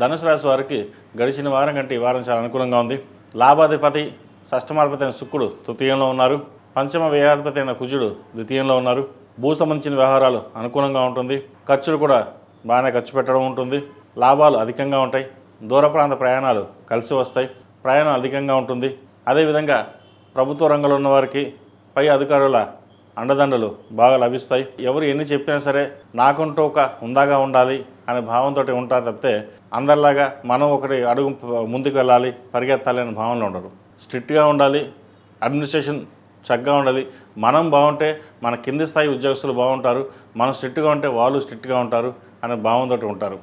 ధనుసు రాశి వారికి గడిచిన వారం కంటే ఈ వారం చాలా అనుకూలంగా ఉంది. లాభాధిపతి షష్టమాధిపతి అయిన శుక్రుడు తృతీయంలో ఉన్నారు. పంచమ వ్యయాధిపతి అయిన కుజుడు ద్వితీయంలో ఉన్నారు. భూ సంబంధించిన వ్యవహారాలు అనుకూలంగా ఉంటుంది. ఖర్చులు కూడా బాగానే ఖర్చు పెట్టడం ఉంటుంది. లాభాలు అధికంగా ఉంటాయి. దూర ప్రాంత ప్రయాణాలు కలిసి వస్తాయి. ప్రయాణం అధికంగా ఉంటుంది. అదేవిధంగా ప్రభుత్వ రంగంలో ఉన్న వారికి పై అధికారుల అండదండలు బాగా లభిస్తాయి. ఎవరు ఎన్ని చెప్పినా సరే నాకుంటూ ఒక ఉందాగా ఉండాలి. అనే భావంతో ఉంటారు తప్పితే అందరిలాగా మనం ఒకటి అడుగు ముందుకు వెళ్ళాలి పరిగెత్తాలి అనే భావనలో ఉండరు. స్ట్రిక్ట్గా ఉండాలి అడ్మినిస్ట్రేషన్ చక్కగా ఉండాలి. మనం బాగుంటే మన కింది స్థాయి ఉద్యోగస్తులు బాగుంటారు మనం స్ట్రిక్ట్గా ఉంటే వాళ్ళు స్ట్రిక్ట్గా ఉంటారు అనే భావంతో ఉంటారు.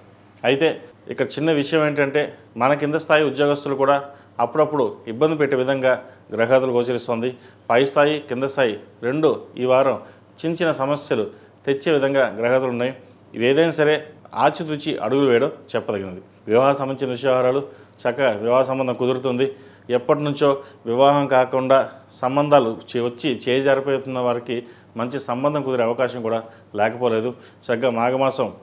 అయితే ఇక్కడ చిన్న విషయం ఏంటంటే మన కింద స్థాయి ఉద్యోగస్తులు కూడా అప్పుడప్పుడు ఇబ్బంది పెట్టే విధంగా గ్రహతులు గోచరిస్తుంది. పై స్థాయి కింద స్థాయి రెండు ఈ వారం చిన్న చిన్న సమస్యలు తెచ్చే విధంగా గ్రహతులు ఉన్నాయి. ఇవి ఏదైనా సరే ఆచితూచి అడుగులు వేయడం చెప్పదగినది. వివాహ సంబంధించిన విషయాలు చక్కగా వివాహ సంబంధం కుదురుతుంది. ఎప్పటి నుంచో వివాహం కాకుండా సంబంధాలు వచ్చి చేజారిపోతున్న వారికి మంచి సంబంధం కుదిరే అవకాశం కూడా లేకపోలేదు. చక్కగా మాఘమాసం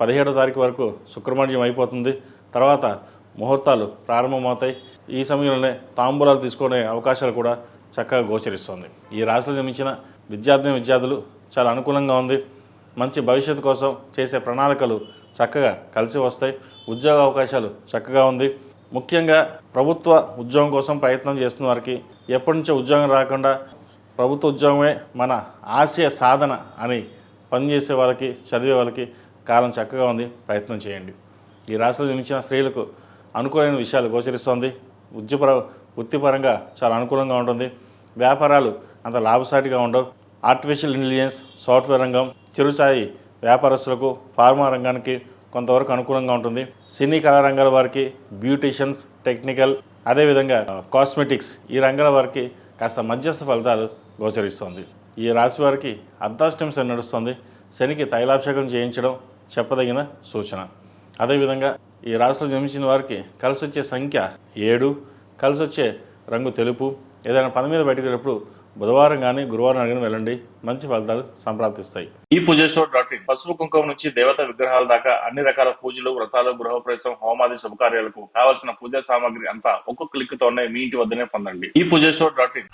పదిహేడో తారీఖు వరకు శుక్రమణ్యం అయిపోతుంది. తర్వాత ముహూర్తాలు ప్రారంభమవుతాయి. ఈ సమయంలోనే తాంబూలాలు తీసుకునే అవకాశాలు కూడా చక్కగా గోచరిస్తుంది. ఈ రాశిలో జన్మించిన విద్యార్థిని విద్యార్థులు చాలా అనుకూలంగా ఉంది. మంచి భవిష్యత్తు కోసం చేసే ప్రణాళికలు చక్కగా కలిసి వస్తాయి. ఉద్యోగ అవకాశాలు చక్కగా ఉంది. ముఖ్యంగా ప్రభుత్వ ఉద్యోగం కోసం ప్రయత్నం చేస్తున్న వారికి ఎప్పటి నుంచో ఉద్యోగం రాకుండా ప్రభుత్వ ఉద్యోగమే మన ఆశయ సాధన అని పనిచేసే వాళ్ళకి చదివే వాళ్ళకి కాలం చక్కగా ఉంది. ప్రయత్నం చేయండి. ఈ రాశిలో జన్మించిన స్త్రీలకు అనుకూలమైన విషయాలు గోచరిస్తోంది. ఉద్యపర వృత్తిపరంగా చాలా అనుకూలంగా ఉంటుంది. వ్యాపారాలు అంత లాభసాటిగా ఉండవు. ఆర్టిఫిషియల్ ఇంటెలిజెన్స్ సాఫ్ట్వేర్ రంగం చిరుచాయి వ్యాపారస్తులకు ఫార్మా రంగానికి కొంతవరకు అనుకూలంగా ఉంటుంది. సినీ కళా రంగాల వారికి బ్యూటీషియన్స్ టెక్నికల్ అదేవిధంగా కాస్మెటిక్స్ ఈ రంగాల వారికి కాస్త మధ్యస్థ ఫలితాలు గోచరిస్తుంది. ఈ రాశి వారికి అర్ధాష్టమి శని నడుస్తుంది. శనికి తైలాభిషేకం చేయించడం చెప్పదగిన సూచన. అదేవిధంగా ఈ రాశిలో జన్మించిన వారికి కలిసి వచ్చే సంఖ్య ఏడు కలిసి వచ్చే రంగు తెలుపు. ఏదైనా పని మీద బయటకు వెళ్ళినప్పుడు బుధవారం కానీ గురువారం కానీ వెళ్ళండి. మంచి ఫలితాలు సంప్రాప్తిస్తాయి. ఈ పూజ స్టోర్ డాట్ ఇన్ పసుపు కుంకుమ నుంచి దేవత విగ్రహాల దాకా అన్ని రకాల పూజలు వ్రతాలు గృహప్రవేశం హోమాది శుభకార్యాలకు కావలసిన పూజా సామాగ్రి అంతా ఒక్కొక్క క్లిక్ తోనే మీ ఇంటి వద్దనే పొందండి. ఈ పూజ స్టోర్ డాట్ ఇన్